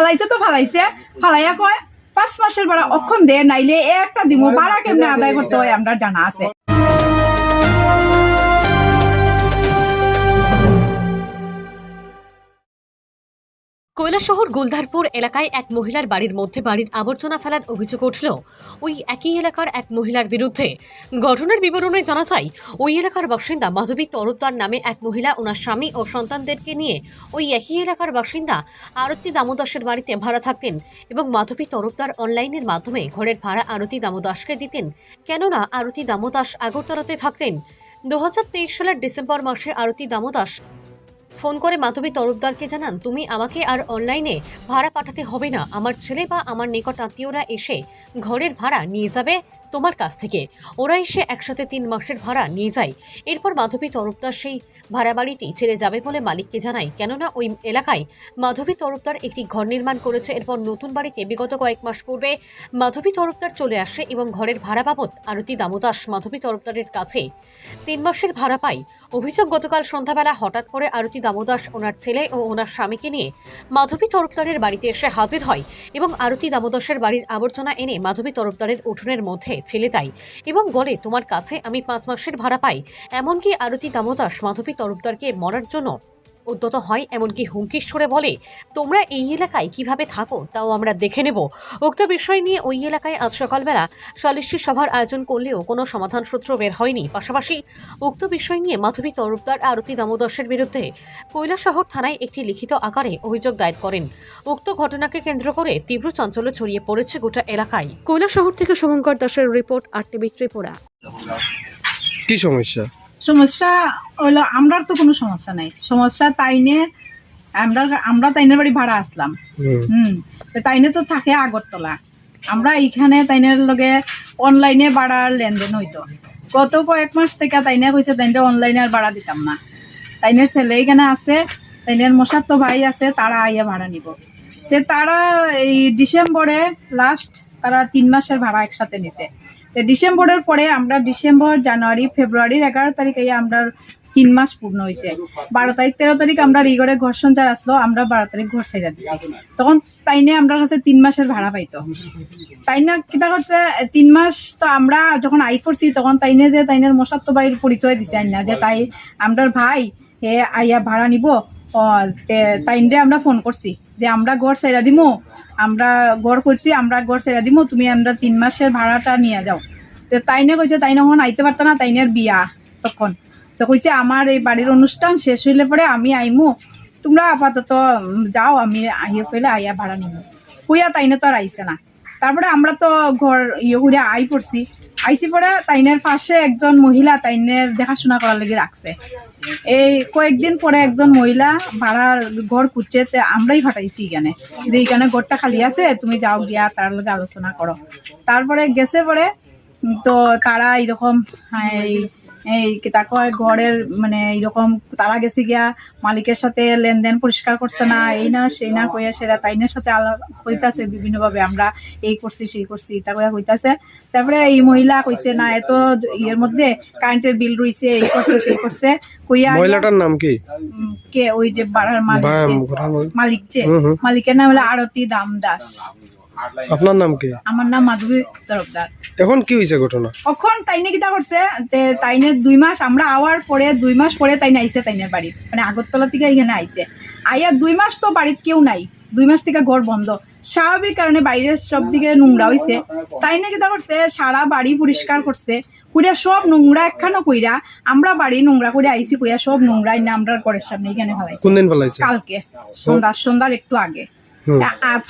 ফালাইছে তো ফালাইছে। ফালাইয়া কয়, পাঁচ মাসের ভাড়া অক্ষণ দে, নাইলে একটা দিব ভাড়া কেমনে আদায় করতে হয়, আমরা জানা আছে। কৈলাসহর গোলধারপুর এলাকায় এক মহিলার বাড়ির মধ্যে বাড়ির আবর্জনা ফেলার অভিযোগ উঠল। ওই একই এলাকার এক মহিলার বিরুদ্ধে। ঘটনার বিবরণে জানা যায়, ওই এলাকার বাসিন্দা মাধবী তরফদার নামে এক মহিলা, ওনার স্বামী ও সন্তানদেরকে নিয়ে ওই একই এলাকার বাসিন্দা আরতি দামোদাসের বাড়িতে ভাড়া থাকতেন এবং মাধবী তরফদার অনলাইনের মাধ্যমে ঘরের ভাড়া আরতি দামোদাসকে দিতেন। কেননা আরতি দামোদাস আগরতলাতে থাকতেন। দু হাজার তেইশ সালের ডিসেম্বর মাসে আরতি দামোদাস ফোন করে মাধবী তরফদারকে জানান, তুমি আমাকে আর অনলাইনে ভাড়া পাঠাতে হবে না। আমার ছেলে বা আমার নিকট আত্মীয়রা এসে ঘরের ভাড়া নিয়ে যাবে তোমার কাছ থেকে। ওরা এসে একসাথে তিন মাসের ভাড়া নিয়ে যায়। এরপর মাধবী তরফদার সেই ভাড়া বাড়িটি ছেড়ে যাবে বলে মালিককে জানায়। কেননা ওই এলাকায় মাধবী তরফদার একটি ঘর নির্মাণ করেছে। এরপর নতুন বাড়িতে বিগত কয়েক মাস পূর্বে মাধবী তরফদার চলে আসে এবং ঘরের ভাড়া বাবদ আরতি দামোদাস মাধবী তরফদারের কাছে তিন মাসের ভাড়া পাই অভিযোগ, গতকাল সন্ধ্যাবেলা হঠাৎ করে আরতি দামোদাস ওনার ছেলে ও ওনার স্বামীকে নিয়ে মাধবী তরফদারের বাড়িতে এসে হাজির হয় এবং আরতি দামোদাসের বাড়ির আবর্জনা এনে মাধবী তরফদারের উঠোনের মধ্যে ফেলে দেয় এবং বলে, তোমার কাছে আমি পাঁচ মাসের ভাড়া পাই। এমনকি আরতি দামোদাস মাধবী তরফদারকে মরার জন্য উদ্যত হয়, এমনকি হুমকির সুরে বলে, তোমরা এই এলাকায় কীভাবে থাকো, তাও আমরা দেখে নেব। উক্ত বিষয় নিয়ে ওই এলাকায় আজ সকালবেলা সালিশি সভার আয়োজন করলেও কোনো সমাধান সূত্র বের হয়নি। পাশাপাশি উক্ত বিষয় নিয়ে মাধবী তরফদার আরতি দামোদর্শের বিরুদ্ধে কৈলাসহর থানায় একটি লিখিত আকারে অভিযোগ দায়ের করেন। উক্ত ঘটনাকে কেন্দ্র করে তীব্র চাঞ্চল্য ছড়িয়ে পড়েছে গোটা এলাকায়। কৈলাসহর থেকে শুভঙ্কর দাসের রিপোর্ট আর টিভি ত্রিপুরা। কি সমস্যা? সমস্যা হলো আমরার তো কোনো সমস্যা নাই। সমস্যা তাইনে আমরা আমরা তাইনের বাড়ি ভাড়া আসলাম। হুম। তাইনে তো থাকে আগরতলা। আমরা এইখানে তাইনের লগে অনলাইনে ভাড়ার লেনদেন হইতো। গত কয়েক মাস থেকে তাইনে কইছে তাইনের অনলাইনে আর ভাড়া দিতাম না। তাইনের ছেলে এখানে আছে তাইনের মশার তো ভাই আছে তারা আইয়া ভাড়া নিব। তে তারা এই ডিসেম্বরে লাস্ট তারা তিন মাসের ভাড়া একসাথে নিছে। তো ডিসেম্বরের পরে আমরা ডিসেম্বর, জানুয়ারি, ফেব্রুয়ারির এগারো তারিখে আমরা তিন মাস পূর্ণ হইছে বারো তারিখ, তেরো তারিখ আমরা রিগরে ঘর সঞ্চার আসলো, আমরা বারো তারিখ ঘর ছেড়ে দিচ্ছি তখন তাইনে আমরা কাছে তিন মাসের ভাড়া পাইতো। তাইনা কিতা করছে, তিন মাস তো আমরা যখন আই পড়ছি তখন তাইনে যে তাইনের মশার তো বাইর পরিচয় দিছে আইনা, যে তাই আমরার ভাই, হে আইয়া ভাড়া নিব তাইনরে আমরা ফোন করছি। যে আমরা ঘর ছেড়ে দিমো, আমরা ঘর করছি আমরা ঘর ছেড়ে দিমো, তুমি আমরা তিন মাসের ভাড়াটা নিয়ে যাও। তো তাইনে কইছে, তাইনে এখন আইতে পারতো না, তাইনের বিয়া তখন। তো কইছে, আমার এই বাড়ির অনুষ্ঠান শেষ হইলে পরে আমি আইমু, তোমরা আপাতত যাও, আমি আইয়ে ফেলে আইয়া ভাড়া নিব কইয়া তাইনে তো আর আইসে না। তারপরে আমরা তো ঘর ইয়ে করে আই পড়ছি। আইসি পরে তাইনের পাশে একজন মহিলা তাইনের দেখাশোনা করার লেগে রাখছে। এই কয়েকদিন পরে একজন মহিলা ভাড়ার ঘর খুঁজছে আমরাই ফাটাইছি এখানে। যে এখানে ঘরটা খালি আছে, তুমি যাও গিয়া তার লগে আলোচনা করো। তারপরে গেছে পরে, তো তারা এরকম এই কয় ঘরের মানে এইরকম তারা গেছে গিয়া মালিকের সাথে লেনদেন পরিষ্কার করছে না এই না সেই না কইয়া সেরা তাইনের সাথে আলাপ হইতাছে বিভিন্নভাবে আমরা এই করছি সেই করছি এটা কইয়া হইতাছে। তারপরে এই মহিলা কইছে না এত ইয়ের মধ্যে কারেন্টের বিল রইছে এই করছে সেই করছে। কইয়া মহিলাটার নাম কি? কে? ওই যে বাড়ার মালিক যে, মালিক। যে। মালিকের নাম হলো আরতি দাম দাস আপনার নাম কি? আমার নাম মাধবী তরফদার। এখন কি হয়েছে ঘটনা? কখন তাইনে কিতা করছে তে তাইনের দুই মাস আমরা আওয়ার পরে দুই মাস পরে তাইনে আইছে তাইনের বাড়িত মানে আগরতলা থেকে এখানে আইছে। আইয়া দুই মাস তো বাড়িত কেউ নাই। দুই মাস থেকে ঘর বন্ধ। স্বাভাবিক কারণে বাইরের সব দিকে নোংরা হইছে। তাইনে কিতা করছে সারা বাড়ি পরিষ্কার করছে। কুইরা সব নোংরা একখানো কইরা আমরা বাড়ি নোংরা করে আইছি কইয়া সব নোংরা আমরা ঘরের সামনে এখানে ফেলাইছি। কোন দিন ফেলাইছে? কালকে সন্ধ্যার সন্ধ্যার একটু আগে।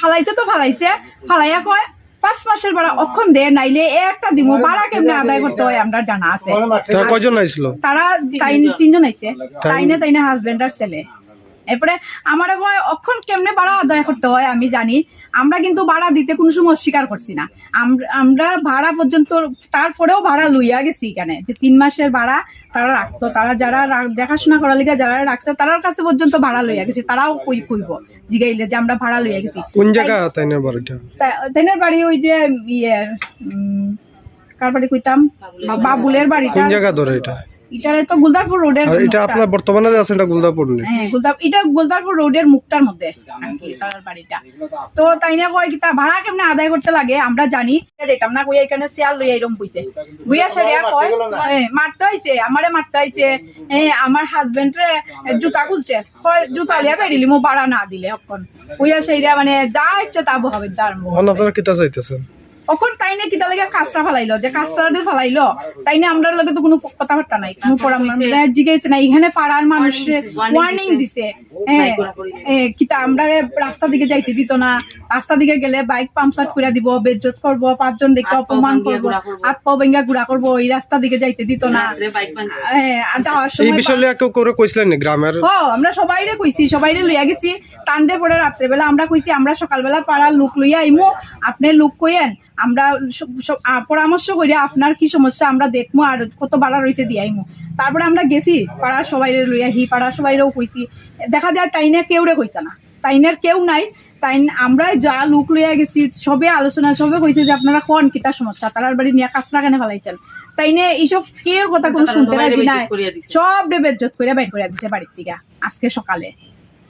ফালাইছে তো ফালাইছে। ফালাইয়া কয় পাঁচ মাসের ভাড়া অক্ষণ দে নাইলে একটা দিমো ভাড়া কেমনে আদায় করতে হয় আমরা জানা আছে। তারা কয়জন আইছিল তারা তিনজন। আইছে তাইনে তাইনে হাজবেন্ড আর ছেলে। এরপরে আমার কয় অক্ষণ কেমনে ভাড়া আদায় করতে হয় আমি জানি আমরা কিন্তু ভাড়া দিতে কোনো সময় অস্বীকার করছি না। আমরা ভাড়া পর্যন্ত তারপরেও ভাড়া লইয়া গেছি এখানে। যে তিন মাসের ভাড়া তারা রাখতো তারা যারা দেখাশোনা করার লিগে যারা রাখছে তারার কাছে পর্যন্ত ভাড়া লইয়া গেছি তারাও কই কইব জিগাইলে যে আমরা ভাড়া লইয়া গেছি। কোন জায়গা তাই না বাড়িটা তাইনের বাড়ি ওই যে ইয়ে উম, কার বাড়ি কইতাম? বাবুলের বাড়িটা। কোন জায়গা ধরে এটা? এটারে তো গুলদারপুর রোডের আর এটা আপনার বর্তমানে যে আছে এটা গুলদাপুর নেই হ্যাঁ গুলদার এটা গুলদারপুর রোডের মুখটার মধ্যে তার বাড়িটা। তো তাই না কয় কিতা ভাড়া কেমনে আদায় করতে লাগে আমরা জানি। দিতাম না কইয়া এখানে শেয়ার লইয়া এরম বুঝতে বুইয়া সারিয়া কয় হ্যাঁ, মারতে হইছে আমারে মারতে হইছে। হ্যাঁ আমার হাজবেন্ড রে জুতা খুলছে। কয় জুতা লিয়া বেরিলি মো ভাড়া না দিলে বুইয়া সাইরা মানে যা ইচ্ছে তা বহাবে আপনারা কিতা চাইতেছেন? তখন তাই না কিতা লাগে কাজটা ফেলাইলো যে কাজটা দিয়ে ফেলাইলো তাই না আমরা লগে তো কোনো কথাবার্তা নাই কোনো পরামর্শ জিজ্ঞেস না এখানে পাড়ার মানুষের ওয়ার্নিং দিছে হ্যাঁ এ, কিতা আমরা রাস্তা দিকে যাইতে দিত না রাস্তা দিকে গেলে বাইক পাম্পসার করে দিব বেজ্জত করব পাঁচজন দেখে অপমান করব হাত পা ভেঙ্গা গুড়া করব এই রাস্তা দিকে যাইতে দিত না। হ্যাঁ, আর যাওয়ার এই সময় বিষয় নিয়ে কেউ করে কইছিলেন নি গ্রামের? ও আমরা সবাইরে কইছি সবাইরে লইয়া গেছি। টান্ডে পরে রাত্রেবেলা আমরা কইছি আমরা সকালবেলা পাড়ার লোক লইয়া আইমু আপনি লোক কইয়েন। আমরা সব- পরামর্শ কইরা আপনার কি সমস্যা? আমরা দেখমু আর কত বাড়া রয়েছে দিয়ে আইমু তারপরে আমরা গেছি পাড়ার সবাইরে লইয়া হি পাড়ার সবাইরেও কইছি দেখা যায় তাইনে কেউরে কইছে না। তাইনের কেউ নাই। তাই আমরা যা লোক লইয়া গেছি সবে আলোচনা সবে কইছে যে আপনারা কোন কিতা সমস্যা? তারার বাড়ি নিয়ে কাজটা কেন ফেলাইছেন? তাইনে এইসব কেউ কথা কোনো শুনতে রাজি নাই। সব বেজ্জত করে বাইর করে দিছে বাড়ির থেকে আজকে সকালে।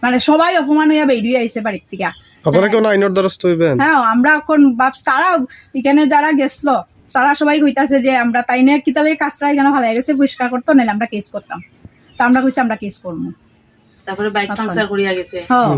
মানে সবাই অপমান হইয়া বেরিয়ে আইছে বাড়ির থেকে আপনারা কোন আইনের দ্বারস্থ হইবেন? হ্যাঁ আমরা এখন বাপ তারা এখানে যারা গেছিল তারা সবাই কইতাছে যে আমরা তাই নিয়ে কি তাহলে কাজটা এখানে ভালো গেছে পরিষ্কার করতো নাহলে আমরা কেস করতাম। তা আমরা কইছি আমরা কেস করব। তারপরে বাইক পাংচার করিয়া গেছে। হ্যাঁ।